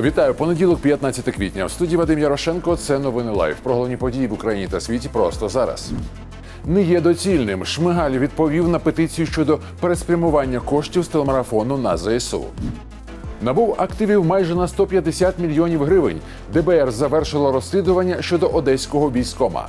Вітаю понеділок, 15 квітня. В студії Вадим Ярошенко. Це новини лайв. Про головні події в Україні та світі просто зараз. Не є доцільним. Шмигаль відповів на петицію щодо переспрямування коштів з телемарафону на ЗСУ. Набув активів майже на 150 мільйонів гривень. ДБР завершило розслідування щодо одеського військома.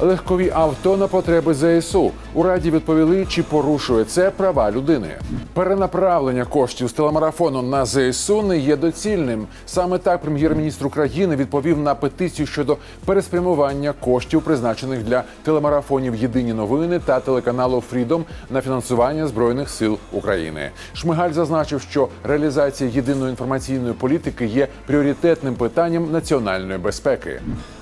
Легкові авто на потреби ЗСУ. У раді відповіли, чи порушує це права людини. Перенаправлення коштів з телемарафону на ЗСУ не є доцільним. Саме так прем'єр-міністр України відповів на петицію щодо переспрямування коштів, призначених для телемарафонів Єдині новини та телеканалу Фрідом на фінансування збройних сил України. Шмигаль зазначив, що реалізація єдиної інформаційної політики є пріоритетним питанням національної безпеки.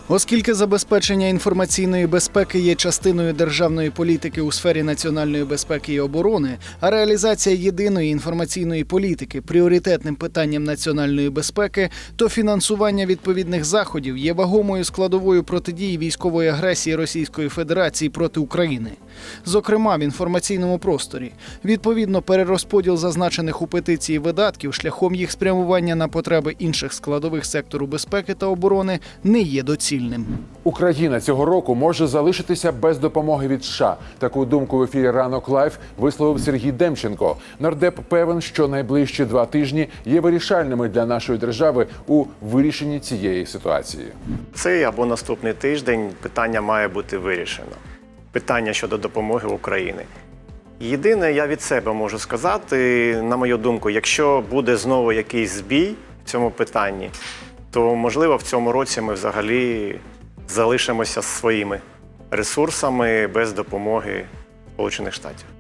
Оскільки забезпечення інформаційної безпеки є частиною державної політики у сфері національної безпеки і оборони, а реалізація єдиної інформаційної політики пріоритетним питанням національної безпеки, то фінансування відповідних заходів є вагомою складовою протидії військової агресії Російської Федерації проти України, зокрема в інформаційному просторі. Відповідно, перерозподіл зазначених у петиції видатків шляхом їх спрямування на потреби інших складових сектору безпеки та оборони не є доцільним. Україна цього року може залишитися без допомоги від США. Таку думку в ефірі ранок лайф висловив Сергій Демченко. Нардеп певен, що найближчі два тижні є вирішальними для нашої держави у вирішенні цієї ситуації. Цей або наступний тиждень питання має бути вирішено. Питання щодо допомоги України. Єдине, я від себе можу сказати, на мою думку, якщо буде знову якийсь збій в цьому питанні, то можливо в цьому році ми взагалі залишимося своїми ресурсами без допомоги Сполучених Штатів.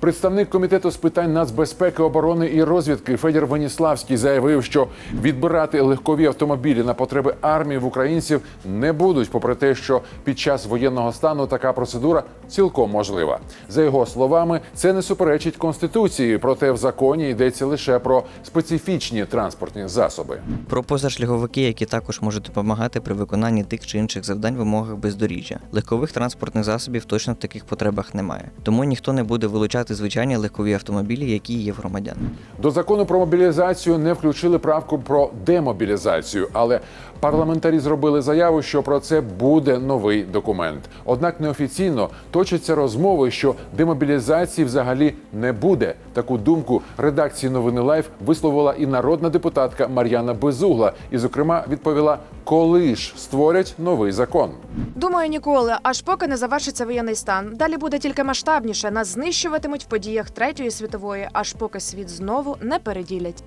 Представник комітету з питань нацбезпеки, оборони і розвідки Федір Веніславський заявив, що відбирати легкові автомобілі на потреби армії в українців не будуть, попри те, що під час воєнного стану така процедура цілком можлива. За його словами, це не суперечить конституції, проте в законі йдеться лише про специфічні транспортні засоби. Про позашляховики, які також можуть допомагати при виконанні тих чи інших завдань вимогах бездоріжжя. Легкових транспортних засобів точно в таких потребах немає. Тому ніхто не буде вилучати звичайні легкові автомобілі, які є в громадян. До закону про мобілізацію не включили правку про демобілізацію, але парламентарі зробили заяву, що про це буде новий документ. Однак неофіційно точаться розмови, що демобілізації взагалі не буде. Таку думку редакції новини Лайф висловила і народна депутатка Мар'яна Безугла, і, зокрема, відповіла, коли ж створять новий закон. Думаю, ніколи, аж поки не завершиться воєнний стан. Далі буде тільки масштабніше. Нас знищуватимуть в подіях третьої світової, аж поки світ знову не переділять.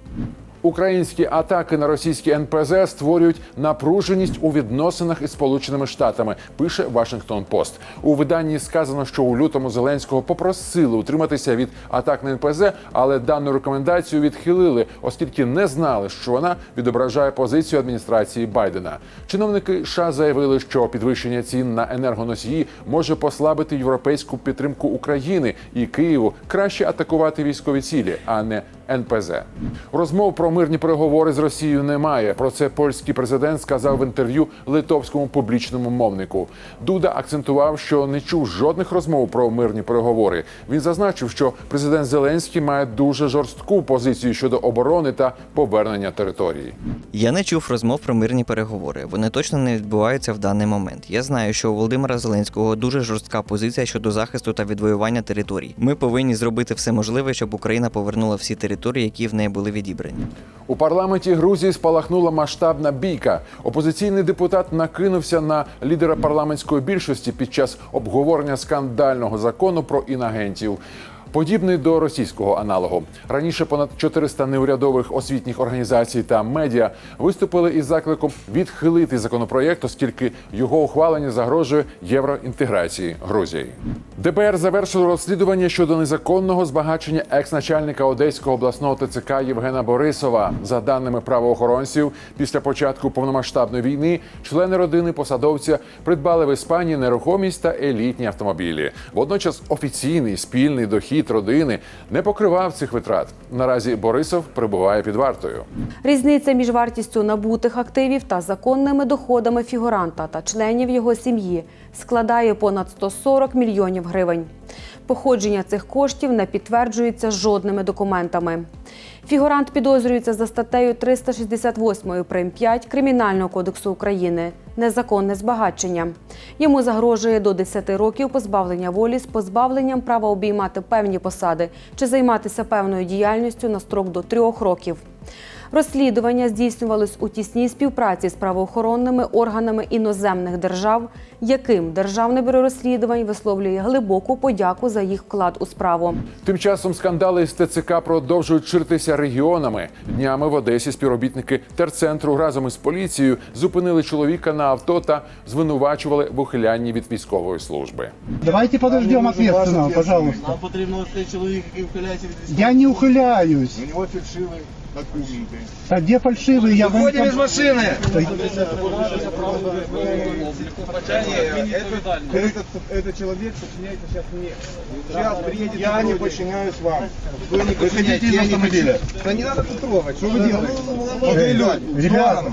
Українські атаки на російські НПЗ створюють напруженість у відносинах із Сполученими Штатами. Пише Вашингтон Пост. У виданні сказано, що у лютому Зеленського попросили утриматися від атак на НПЗ, але дану рекомендацію відхилили, оскільки не знали, що вона відображає позицію адміністрації Байдена. Чиновники США заявили, що підвищення цін на енергоносії може послабити європейську підтримку України і Києву краще атакувати військові цілі, а не НПЗ. Розмов про мирні переговори з Росією немає. Про це польський президент сказав в інтерв'ю литовському публічному мовнику. Дуда акцентував, що не чув жодних розмов про мирні переговори. Він зазначив, що президент Зеленський має дуже жорстку позицію щодо оборони та повернення території. Я не чув розмов про мирні переговори. Вони точно не відбуваються в даний момент. Я знаю, що у Володимира Зеленського дуже жорстка позиція щодо захисту та відвоювання територій. Ми повинні зробити все можливе, щоб Україна повернула всі території, які в неї були відібрані. У парламенті Грузії спалахнула масштабна бійка. Опозиційний депутат накинувся на лідера парламентської більшості під час обговорення скандального закону про інагентів. Подібний до російського аналогу раніше понад 400 неурядових освітніх організацій та медіа виступили із закликом відхилити законопроєкт, оскільки його ухвалення загрожує євроінтеграції Грузії. ДБР завершило розслідування щодо незаконного збагачення екс-начальника Одеського обласного ТЦК Євгена Борисова. За даними правоохоронців, після початку повномасштабної війни члени родини посадовця придбали в Іспанії нерухомість та елітні автомобілі. Водночас офіційний спільний дохід родини не покривав цих витрат. Наразі Борисов перебуває під вартою. Різниця між вартістю набутих активів та законними доходами фігуранта та членів його сім'ї складає понад 140 мільйонів гривень. Походження цих коштів не підтверджується жодними документами. Фігурант підозрюється за статтею 368 прим. 5 Кримінального кодексу України незаконне збагачення. Йому загрожує до 10 років позбавлення волі з позбавленням права обіймати певні посади чи займатися певною діяльністю на строк до 3 років. Розслідування здійснювалось у тісній співпраці з правоохоронними органами іноземних держав, яким Державне бюро розслідувань висловлює глибоку подяку за їх вклад у справу. Тим часом скандали з ТЦК продовжують ширитися регіонами. Днями в Одесі співробітники терцентру разом із поліцією зупинили чоловіка на авто та звинувачували в ухилянні від військової служби. Давайте подождем ответственного, пожалуйста. Нам потрібно цей чоловік, який ухиляється від Я не ухиляюсь. У нього фальшивий документи. А где фальшивые? Я Виходимо із военком- машини! Этот, этот человек подчиняется сейчас мне. Сейчас приедет Я не подчиняюсь вам. Вы не подчиняетесь из автомобиля. Да не надо тут трогать. Что вы делаете? Молодые люди. Ребята,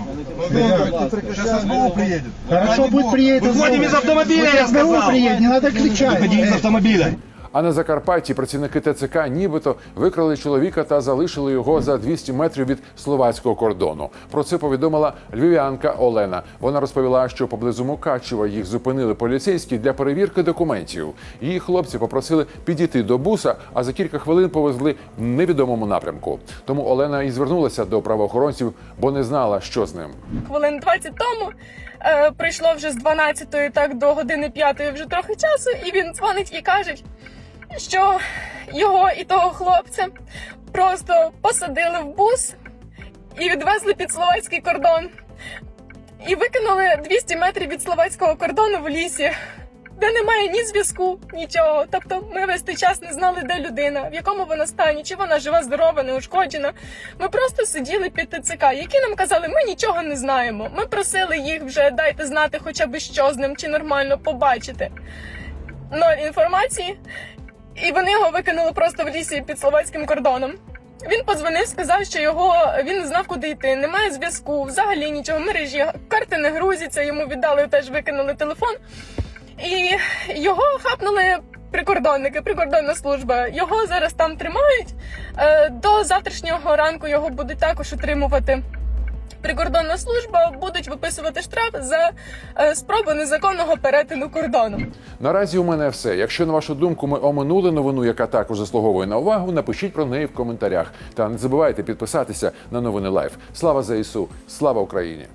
Сейчас СБУ приедет. Хорошо, будет приедет. Выходим из автомобиля, я СБУ сказал. приедет, не надо кричать. Выходи из автомобиля. А на Закарпатті працівники ТЦК нібито викрали чоловіка та залишили його за 200 метрів від словацького кордону. Про це повідомила львів'янка Олена. Вона розповіла, що поблизу Мукачева їх зупинили поліцейські для перевірки документів. Її хлопці попросили підійти до буса, а за кілька хвилин повезли в невідомому напрямку. Тому Олена і звернулася до правоохоронців, бо не знала, що з ним. хвилин 20 тому. Е, прийшло вже з 12 так до години 5 вже трохи часу, і він дзвонить і каже, що його і того хлопця просто посадили в бус і відвезли під словацький кордон. І викинули 200 метрів від словацького кордону в лісі, де немає ні зв'язку, нічого. Тобто ми весь той час не знали, де людина, в якому вона стані, чи вона жива, здорова, неушкоджена. Ми просто сиділи під ТЦК, які нам казали, ми нічого не знаємо. Ми просили їх вже дайте знати хоча б що з ним, чи нормально побачити. Ноль інформації. І вони його викинули просто в лісі під словацьким кордоном. Він подзвонив, сказав, що його він не знав, куди йти. Немає зв'язку, взагалі нічого. Мережі карти не грузяться. Йому віддали теж викинули телефон. І його хапнули прикордонники, прикордонна служба. Його зараз там тримають. Е, До завтрашнього ранку його будуть також утримувати. Прикордонна служба будуть виписувати штраф за е, спробу незаконного перетину кордону. Наразі у мене все. Якщо на вашу думку ми оминули новину, яка також заслуговує на увагу, напишіть про неї в коментарях. Та не забувайте підписатися на новини Лайф. Слава ЗСУ! Слава Україні!